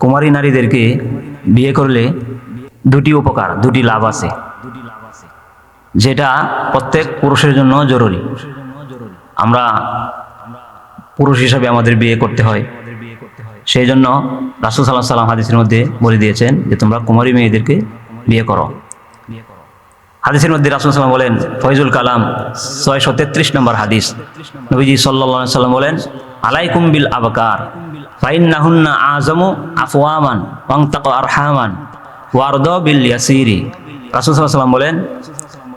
কুমারী নারীদেরকে বিয়ে করলে দুটি উপকার, দুটি লাভ আছে। যেটা প্রত্যেক পুরুষের জন্য জরুরি। আমরা পুরুষ হিসাবে আমাদের বিয়ে করতে হয়। সেই জন্য রাসুল সাল্লাহ সাল্লাম হাদিসের মধ্যে বলে দিয়েছেন যে, তোমরা কুমারী মেয়েদেরকে বিয়ে করো। হাদিসের মধ্যে রাসুল সাল্লাম বলেন, ফয়জুল কালাম, ছয়শো তেত্রিশ নম্বর হাদিস। নবীজি সাল্লা সাল্লাম বলেন, আলাইকুম বিল আবকার। ফাইন নাহুন্না আজমু আফওয়ামান ওয়াংতাক আরহামান ওয়ারদ বিল ইয়াসিরি রাসুল বলেন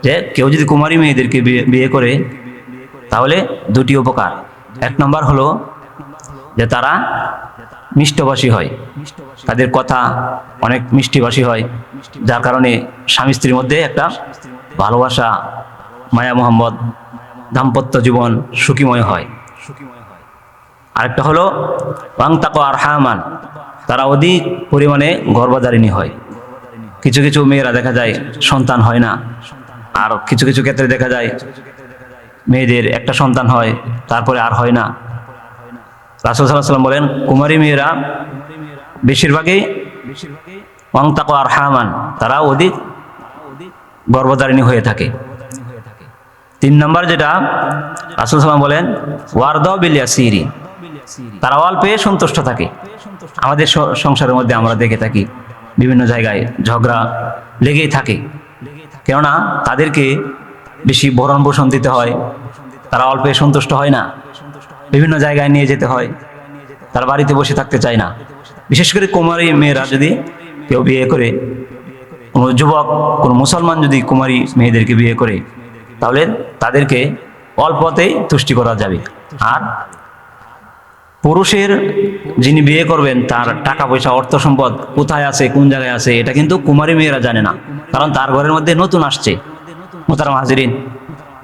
যে কেউ যদি কুমারী মেয়েদেরকে বিয়ে করে, তাহলে দুটি উপকার। এক নম্বর হলো যে তারা মিষ্টভাষী হয়। তাদের কথা অনেক মিষ্টিভাষী হয়, যার কারণে স্বামী স্ত্রীর মধ্যে একটা ভালোবাসা, মায়া, মোহাম্মদ, দাম্পত্য জীবন সুখীময় হয়। আরেকটা হলো, ওয়াংতাক আর হামান তারা অধিক পরিমাণে গর্ভধারিণী হয়। কিছু কিছু মেয়েরা দেখা যায় সন্তান হয় না, আর কিছু কিছু ক্ষেত্রে দেখা যায় মেয়েদের একটা সন্তান হয়, তারপরে আর হয় না। রাসুল সাল্লাহ সাল্লাম বলেন, কুমারী মেয়েরা বেশিরভাগই ওয়াংতাক আর হামান তারা অধিক গর্ভধারিণী হয়ে থাকে। তিন নম্বর যেটা রাসুল সাল্লাম বলেন, ওয়ার্দ বিলিয়া সিরি তারা অল্পে সন্তুষ্ট থাকে। আমাদের সংসারের মধ্যে আমরা দেখে থাকি, বিভিন্ন জায়গায় ঝগড়া লেগেই থাকে। কেননা তাদেরকে বেশি ভরণ পোষণ দিতে হয়, তারা অল্পে সন্তুষ্ট হয় না। বিভিন্ন জায়গায় নিয়ে যেতে হয়, তারা বাড়িতে বসে থাকতে চায় না। বিশেষ করে কুমারী মেয়েরা যদি কেউ বিয়ে করে, কোনো যুবক, কোনো মুসলমান যদি কুমারী মেয়েদেরকে বিয়ে করে, তাহলে তাদেরকে অল্পতেই তুষ্টি করা যাবে। আর পুরুষের যিনি বিয়ে করবেন, তার টাকা পয়সা, অর্থ সম্পদ কোথায় আছে, কোন জায়গায় আছে, এটা কিন্তু কুমারী মেয়েরা জানে না। কারণ তার ঘরের মধ্যে নতুন আসছে। মোতারাম হাজিরিন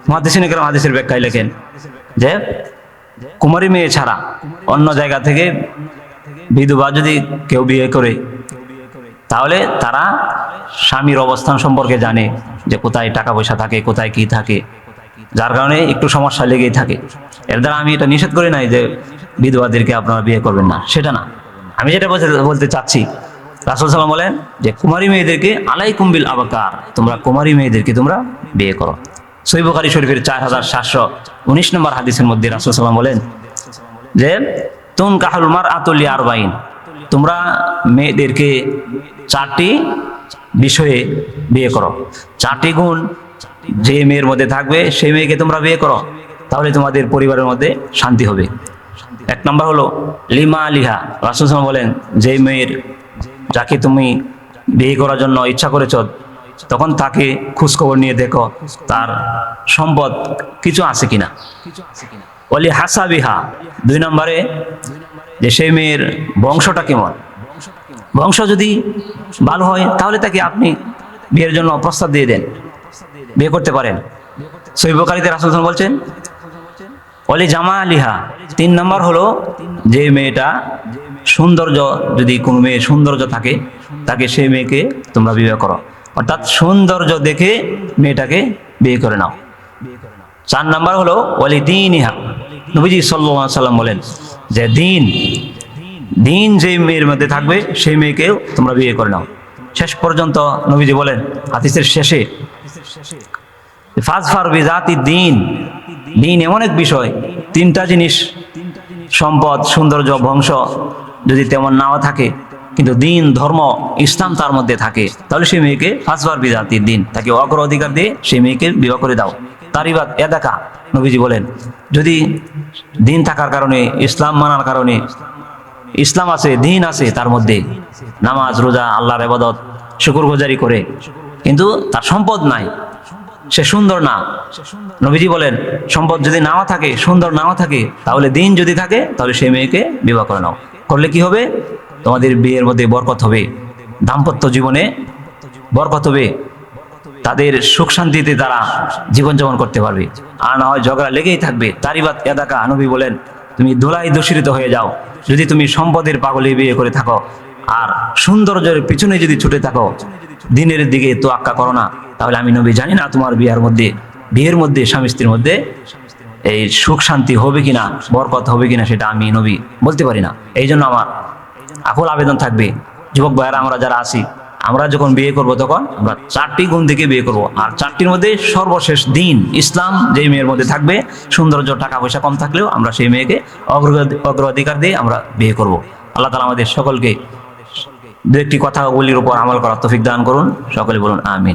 মহাদিসিন একরাম হাদিসের ব্যাখ্যায় লেখেন যে, কুমারী মেয়ে ছাড়া অন্য জায়গা থেকে বিধবা যদি কেউ বিয়ে করে, তাহলে তারা স্বামীর অবস্থান সম্পর্কে জানে যে কোথায় টাকা পয়সা থাকে, কোথায় কি থাকে। যার কারণে একটু সমস্যা লেগেই থাকে। এর দ্বারা আমি এটা নিষেধ করি নাই যে বিধবাদেরকে আপনারা বিয়ে করবেন না। সেটা না। আমি যেটা বলতে চাচ্ছি, রাসুল সাল্লাম বলেন যে, কুমারী মেয়েদেরকে আলাই কুম্বিল আবাকার, তোমরা কুমারী মেয়েদেরকে তোমরা বিয়ে করো। সৈবকারী শরীফের চার হাজার সাতশো উনিশ নম্বর হাদিসের মধ্যে রাসুল সাল্লাম বলেন যে তুন কাহুল মার আতুল্লি আরবাইন তোমরা মেয়েদেরকে চারটি বিষয়ে বিয়ে করো। চারটি গুণ, যে মেয়ের মধ্যে থাকবে, সেই মেয়েকে তোমরা বিয়ে করো। তাহলে তোমাদের পরিবারের মধ্যে শান্তি হবে। এক নম্বর হলো, লিমা লিহা রাসুল বলেন যে মেয়ের যাকে তুমি বিয়ে করার জন্য ইচ্ছা করেছ, তখন তাকে খোঁজখবর নিয়ে দেখো, তার সম্পদ কিছু আছে কিনা। অলি হাসা বিহা দুই নম্বরে, যে সেই মেয়ের বংশটা কেমন? বংশ যদি ভালো হয়, তাহলে তাকে আপনি বিয়ের জন্য প্রস্তাব দিয়ে দেন, বিয়ে করতে পারেন। সৈবকারীতে রাসুল বলছেন অলি জামা আলিহা তিন নম্বর হলো যে মেয়েটা সৌন্দর্য, যদি কোনো মেয়ে সৌন্দর্য থাকে, তাকে সেই মেয়েকে তোমরা বিবাহ করো। অর্থাৎ সৌন্দর্য দেখে মেয়েটাকে বিয়ে করে নাও। চার নাম্বার হলো অলি দিন ইহা নবীজি সাল্লাহ সাল্লাম বলেন যে দিন দিন যে মেয়ের মধ্যে থাকবে, সেই মেয়েকেও তোমরা বিয়ে করে নাও। শেষ পর্যন্ত নবীজি বলেন, হাদিসের শেষে ফাজফার বিজাতি দিন। দিন এমন এক বিষয়, তিনটা জিনিস, সম্পদ, সৌন্দর্য, বংশ যদি তেমন নাও থাকে, কিন্তু দিন, ধর্ম, ইসলাম তার মধ্যে থাকে, তাহলে সেই মেয়েকে ফাজফার বিজাতির দিন। তাকে অগ্র অধিকার দিয়ে সেই মেয়েকে বিবাহ করে দাও। তারিবাদ এদাকা নবীজি বলেন, যদি দিন থাকার কারণে, ইসলাম মানার কারণে, ইসলাম আছে, দিন আছে তার মধ্যে, নামাজ, রোজা, আল্লাহর এবাদত শুকুর গুজারি করে, কিন্তু তার সম্পদ নাই। সে সুন্দর না। নবীজি বলেন, সম্পদ যদি নাও থাকে, সুন্দর নাও থাকে, তাহলে দিন যদি থাকে, তাহলে সেই মেয়েকে বিবাহ করে নাও। করলে কি হবে? তোমাদের বিয়ের মধ্যে বরকত হবে। দাম্পত্য জীবনে বরকত হবে। তাদের সুখ শান্তিতে তারা জীবনযাপন করতে পারবে। আর না হয় ঝগড়া লেগেই থাকবে। তারিবাত এদাকা নবী বলেন, তুমি ধুলাই দূষিত হয়ে যাও। যদি তুমি সম্পদের পাগলে বিয়ে করে থাকো, আর সৌন্দর্যের পিছনে যদি ছুটে থাকো, দিনের দিকে তো আক্কা করো না। তাহলে আমি নবী জানি না তোমার বিয়ার মধ্যে, বিয়ের মধ্যে, স্বামী স্ত্রীর মধ্যে এই সুখ শান্তি হবে কিনা, বরকত হবে কিনা সেটা আমি নবী বলতে পারি না। এই জন্য আমার আকুল আবেদন থাকবে, যুবক ভাইয়েরা, আমরা যারা আছি, আমরা যখন বিয়ে করব তখন আমরা চারটি গুণ থেকে বিয়ে করব। আর চারটির মধ্যে সর্বশেষ দিন ইসলাম যে মেয়ের মধ্যে থাকবে, সৌন্দর্য টাকা পয়সা কম থাকলেও আমরা সেই মেয়েকে অগ্রাধিকার দিয়ে আমরা বিয়ে করব। আল্লাহ তালা আমাদের সকলকে দু একটি কথাগুলির উপর আমল করার তফিক দান করুন। সকলে বলুন, আমিন।